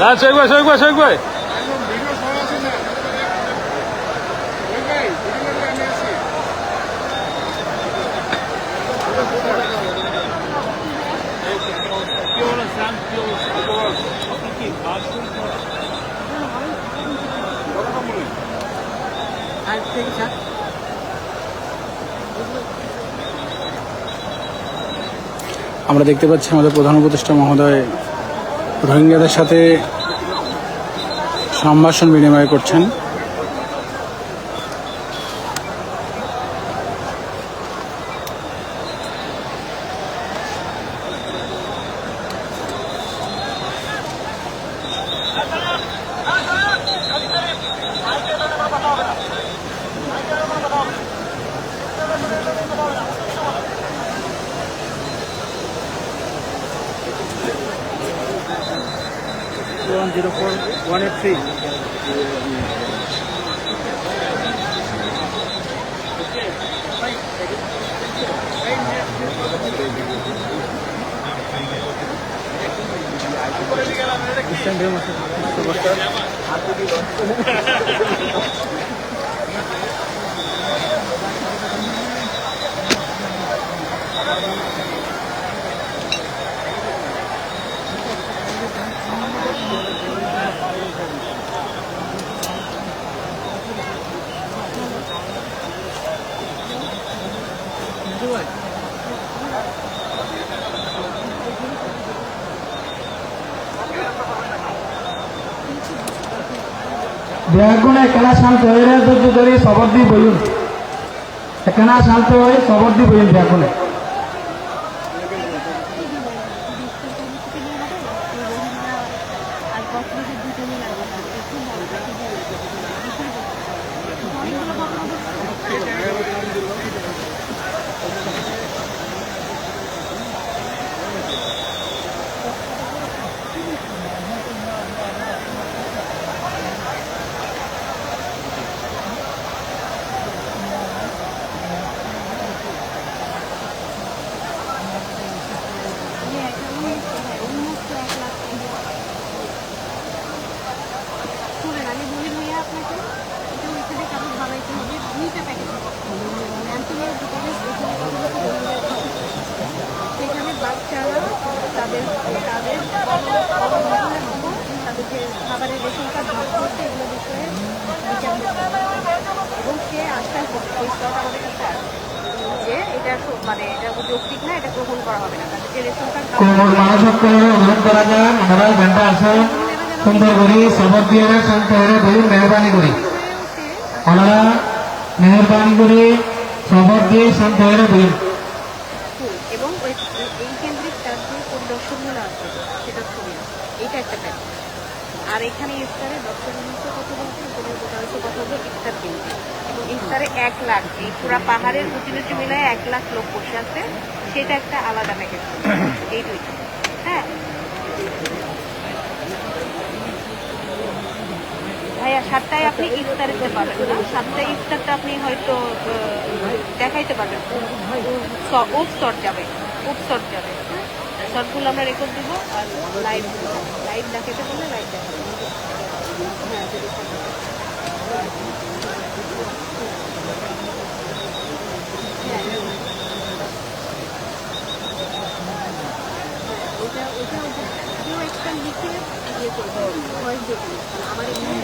না শেখ ভাই শেখ ভাই শেখ আমরা দেখতে পাচ্ছি আমাদের প্রধান উপদেষ্টা মহোদয় রোহিঙ্গাদের সাথে সম্ভাষণ বিনিময় করছেন। One zero four one eight three. ব্যাগগুলো একলা শান্ত হয়ে ধৈর্য ধরে সবর দিয়ে বলুন একলা শান্ত হয়ে সবর দিয়ে বলুন ব্যাগগুলো। খাবারের রেশন কার্ড করতে এগুলো বিষয়ে বিচার এবং সে আশ্বাস করছে আমাদের কাছে যে এটা মানে এটা যৌক্তিক না এটা গ্রহণ করা হবে না। তাদেরকে রেশন কার্ড অনুরোধ করা যায় আমরা ঘণ্টা আসেন সুন্দর করি সবর দিয়ে শান্ত হয়ে বইন মেহরবানি করি। আমরা মেহরবানি করে সবর দিয়ে শান্ত হয়ে ফুল এবং এই কেন্দ্রিক তার যে পরিদর্শনগুলো আছে সেটা ছবি এইটা একটা প্যাকেজ আর এখানে ইফতারে ডক্টর ইউনুসও কথা বলছে উপজেলা প্রশাসক কথা বলছে ইফতার কেন্দ্র এবং ইফতারে এক লাখ, এই পুরা পাহাড়ের নিচু মিলায় এক লাখ লোক বসে আছে, সেটা একটা আলাদা প্যাকেজ এই দুইটা হ্যাঁ। ভাইয়া, সাতটায় আপনি ইফতার দিতে পারবেন না। সাতটায় ইফতারটা আপনি হয়তো দেখাইতে পারবেন। উপস্তর যাবে উপস্তর যাবে। শর্টগুলো আমরা রেকর্ড দিব আর লাইভ লাইভ দেখাতে বললে লাইভ দেখাবো হ্যাঁ যদি হ্যাঁ, হ্যাঁ। ওটা ওটা কেউ একটা লিখে ইয়ে করবে ভয়েস দিয়ে আমার এখানে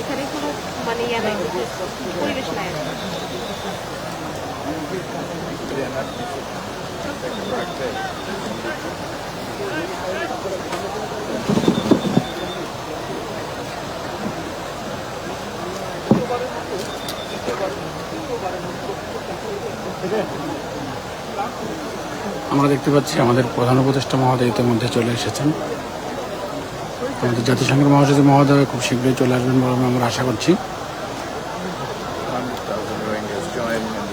এখানে কোনো মানে ইয়া নাই পরিবেশ নাই। আমরা দেখতে পাচ্ছি আমাদের প্রধান উপদেষ্টা মহোদয় ইতিমধ্যে চলে এসেছেন। আমাদের জাতিসংঘের মহাসচিব মহোদয় খুব শীঘ্রই চলে আসবেন বলে আমরা আশা করছি।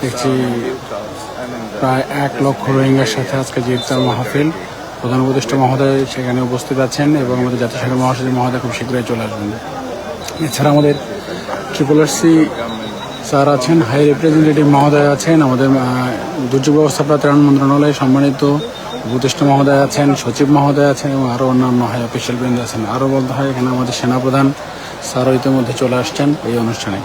দেখছি প্রায় এক লক্ষ রোহিঙ্গার সাথে আজকে যে ইফতার মাহফিল। প্রধান উপদেষ্টা মহোদয় সেখানে উপস্থিত আছেন এবং আমাদের জাতিসংঘের মহাসচিব মহোদয় খুব শীঘ্রই চলে আসবেন। এছাড়া আমাদের ট্রিপল সি স্যার আছেন হাই রিপ্রেজেন্টেটিভ মহোদয় আছেন, আমাদের দুর্যোগ ব্যবস্থাপনা ত্রাণ মন্ত্রণালয়ে সম্মানিত উপদেষ্টা মহোদয় আছেন, সচিব মহোদয় আছেন, এবং আরও অন্যান্য হাই অফিসিয়াল বৃন্দ আছেন। আরও বলতে হয়, এখানে আমাদের সেনাপ্রধান স্যারও ইতিমধ্যে চলে আসছেন এই অনুষ্ঠানে।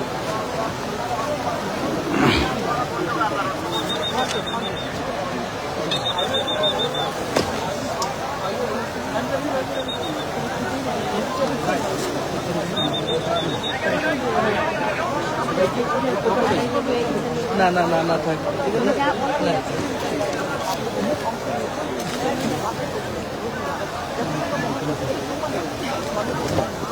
না না না না থাক। Thank বলার